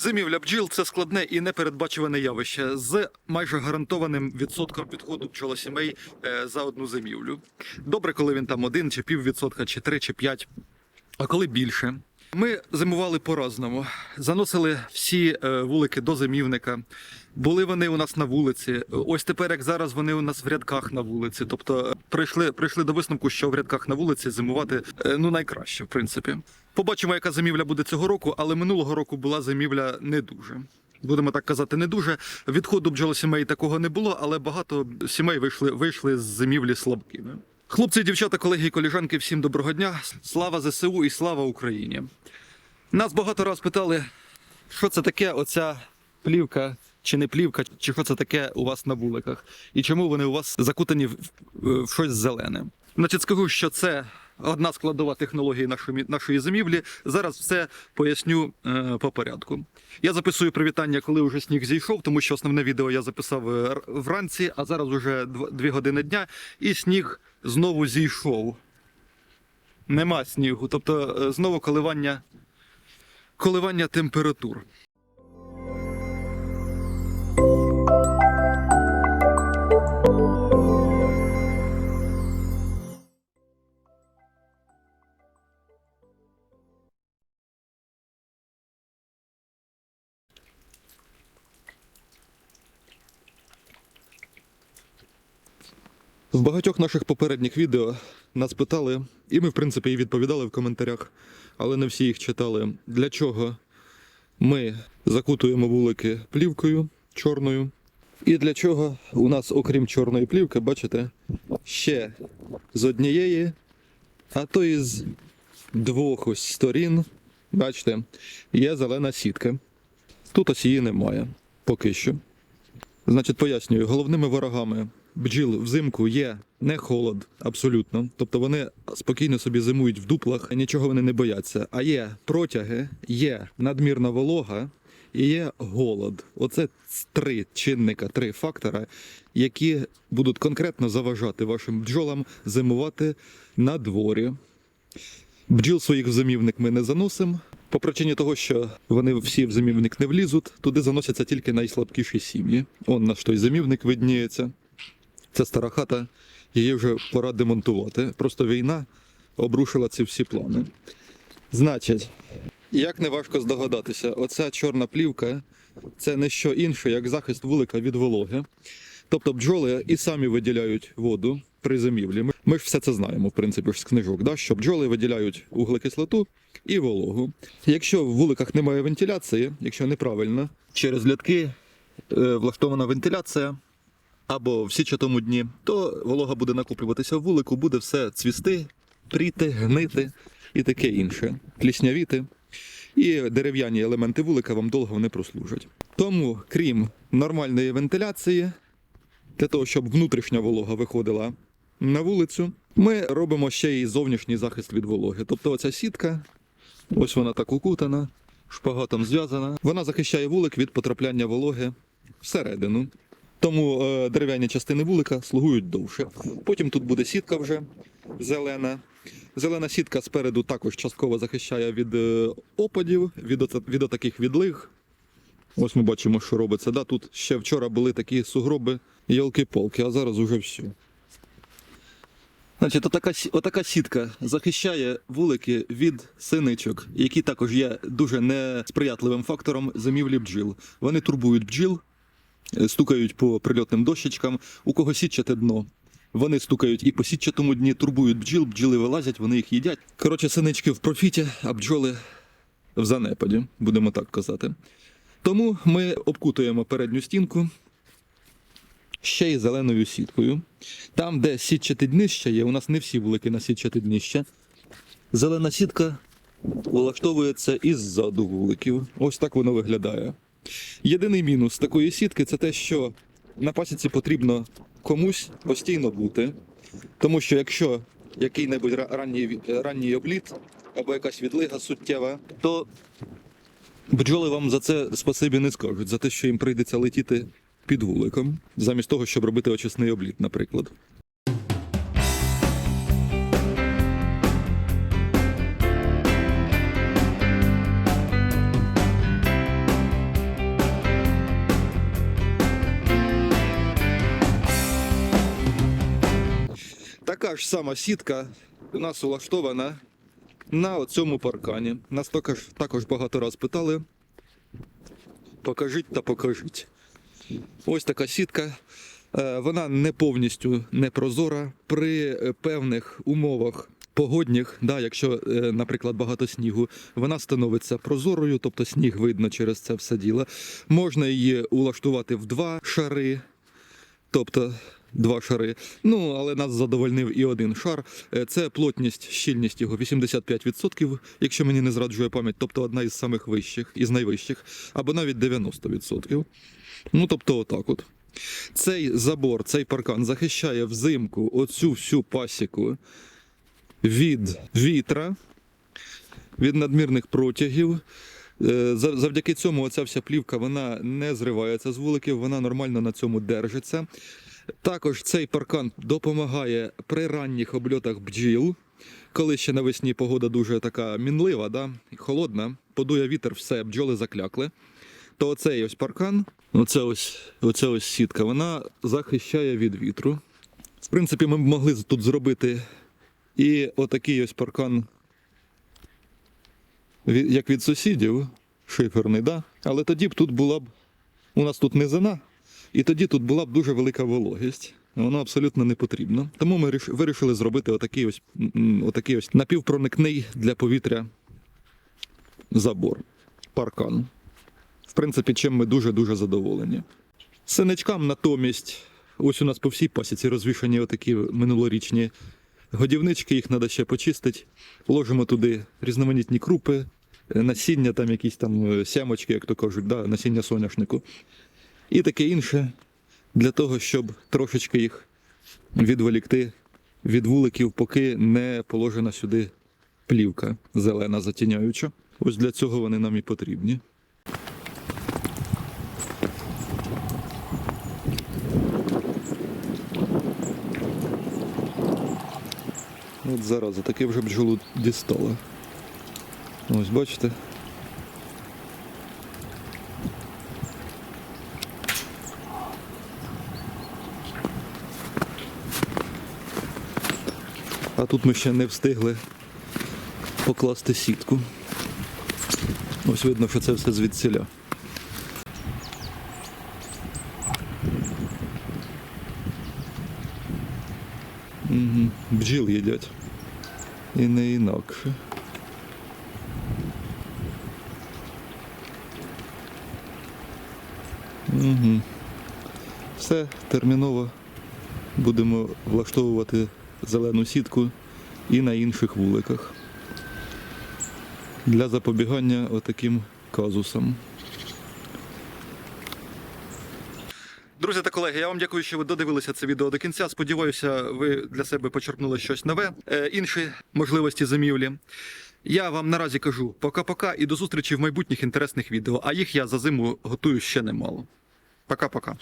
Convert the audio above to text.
Зимівля бджіл це складне і непередбачуване явище з майже гарантованим відсотком підходу бджолосімей е, за одну зимівлю. Добре, коли він там один, чи піввідсотка, чи три, чи п'ять, а коли більше. Ми зимували по-разному. Заносили всі е, вулики до зимівника. Були вони у нас на вулиці. Ось тепер, як зараз, вони у нас в рядках на вулиці. Тобто е, прийшли, прийшли до висновку, що в рядках на вулиці зимувати ну найкраще, в принципі. Побачимо, яка зимівля буде цього року, але минулого року була зимівля не дуже. Будемо так казати, не дуже. Відходу бджолосімей такого не було, але багато сімей вийшли, вийшли з зимівлі слабкими. Хлопці, дівчата, колеги і коліжанки, всім доброго дня. Слава ЗСУ і слава Україні. Нас багато раз питали, що це таке, оця плівка, чи не плівка, чи що це таке у вас на вуликах, і чому вони у вас закутані в, в- щось зелене. Значить, скажу, що це одна складова технології нашої, нашої зимівлі. Зараз все поясню е, по порядку. Я записую привітання, коли вже сніг зійшов, тому що основне відео я записав е, вранці, а зараз вже 2 години дня, і сніг знову зійшов. Нема снігу, тобто е, знову коливання, коливання температур. В багатьох наших попередніх відео нас питали, і ми, в принципі, і відповідали в коментарях, але не всі їх читали. Для чого ми закутуємо вулики плівкою чорною? І для чого у нас, окрім чорної плівки, бачите, ще з однієї, а то і з двох ось сторін, бачите, є зелена сітка. Тут ось її немає поки що. Значить, пояснюю, головними ворогами бджіл взимку є не холод, абсолютно. Тобто вони спокійно собі зимують в дуплах, нічого вони не бояться. А є протяги, є надмірна волога і є голод. Оце три чинника, три фактора, які будуть конкретно заважати вашим бджолам зимувати на дворі. Бджіл своїх в зимівник ми не заносимо. По причині того, що вони всі в зимівник не влізуть, туди заносяться тільки найслабкіші сім'ї. Он наш той зимівник видніється. Це стара хата, її вже пора демонтувати. Просто війна обрушила ці всі плани. Значить, як не важко здогадатися, оця чорна плівка це не що інше, як захист вулика від вологи. Тобто бджоли і самі виділяють воду при зимівлі. Ми, ми ж все це знаємо, в принципі, ж з книжок, да? що бджоли виділяють вуглекислоту і вологу. Якщо в вуликах немає вентиляції, якщо неправильно, через лятки е, влаштована вентиляція або в січатому дні, то волога буде накоплюватися в вулику, буде все цвісти, пріти, гнити і таке інше, пліснявіти. І дерев'яні елементи вулика вам довго не прослужать. Тому, крім нормальної вентиляції, для того, щоб внутрішня волога виходила на вулицю, ми робимо ще й зовнішній захист від вологи. Тобто оця сітка, ось вона так укутана, шпагатом зв'язана. Вона захищає вулик від потрапляння вологи всередину. Тому е, дерев'яні частини вулика слугують довше. Потім тут буде сітка вже зелена. Зелена сітка спереду також частково захищає від е, опадів, від, від отаких відлиг. Ось ми бачимо, що робиться. Да? Тут ще вчора були такі сугроби, йолки-полки, а зараз уже все. Значить, отака, отака сітка захищає вулики від синичок, які також є дуже несприятливим фактором зимівлі бджіл. Вони турбують бджіл, стукають по прильотним дощечкам, у кого сітчате дно. Вони стукають і по сітчатому дні, турбують бджіл, бджіли вилазять, вони їх їдять. Коротше, синички в профіті, а бджоли в занепаді, будемо так казати. Тому ми обкутуємо передню стінку ще й зеленою сіткою. Там, де сітчате днище є, у нас не всі вулики на сітчате днище. Зелена сітка влаштовується із-заду вуликів. Ось так воно виглядає. Єдиний мінус такої сітки це те, що на пасіці потрібно комусь постійно бути. Тому що якщо який-небудь ранній, ві- ранній обліт або якась відлига суттєва, то бджоли вам за це спасибі не скажуть, за те, що їм прийдеться летіти під вуликом, замість того, щоб робити очисний обліт, наприклад. Така ж сама сітка у нас улаштована на цьому паркані. Нас також, також багато раз питали. Покажіть та покажіть. Ось така сітка. Е, Вона не повністю непрозора. При е, певних умовах погодних, да, якщо, е, наприклад, багато снігу, вона становиться прозорою, тобто сніг видно через це все діло. Можна її улаштувати в два шари, тобто два шари. Ну, але нас задовольнив і один шар. Е, Це плотність, щільність його 85%, якщо мені не зраджує пам'ять, тобто одна із самих вищих, із найвищих, або навіть 90%. Ну, тобто, отак от. Цей забор, цей паркан захищає взимку оцю всю пасіку від вітра, від надмірних протягів. Е, Завдяки цьому оця вся плівка вона не зривається з вуликів, вона нормально на цьому держиться. Також цей паркан допомагає при ранніх обльотах бджіл, коли ще навесні погода дуже така мінлива, да? холодна, подує вітер, все, бджоли заклякли. То оцей ось паркан, оце ось, оце ось сітка, вона захищає від вітру. В принципі, ми б могли тут зробити і отакий ось паркан, як від сусідів, шиферний, да? але тоді б тут була б, у нас тут низина, і тоді тут була б дуже велика вологість. Воно абсолютно не потрібно. Тому ми вирішили зробити отакий ось, отакий ось напівпроникний для повітря забор, паркан. В принципі, чим ми дуже-дуже задоволені. Синичкам натомість, ось у нас по всій пасіці розвішані отакі минулорічні годівнички, їх треба ще почистити. Ложимо туди різноманітні крупи, насіння, там якісь там е, сямочки, як то кажуть, да, насіння соняшнику. І таке інше для того, щоб трошечки їх відволікти від вуликів, поки не положена сюди плівка зелена затіняюча. Ось для цього вони нам і потрібні. От зараза, таке вже бджолу дістало. Ось бачите. А тут ми ще не встигли покласти сітку. Ось видно, що це все звідсіля. Угу. Бджіл їдять. І не інакше. Угу. Все, терміново будемо влаштовувати зелену сітку і на інших вуликах. Для запобігання отаким казусам. Друзі та колеги, я вам дякую, що ви додивилися це відео до кінця. Сподіваюся, ви для себе почерпнули щось нове, е, інші можливості зимівлі. Я вам наразі кажу пока-пока і до зустрічі в майбутніх інтересних відео. А їх я за зиму готую ще немало. Пока-пока.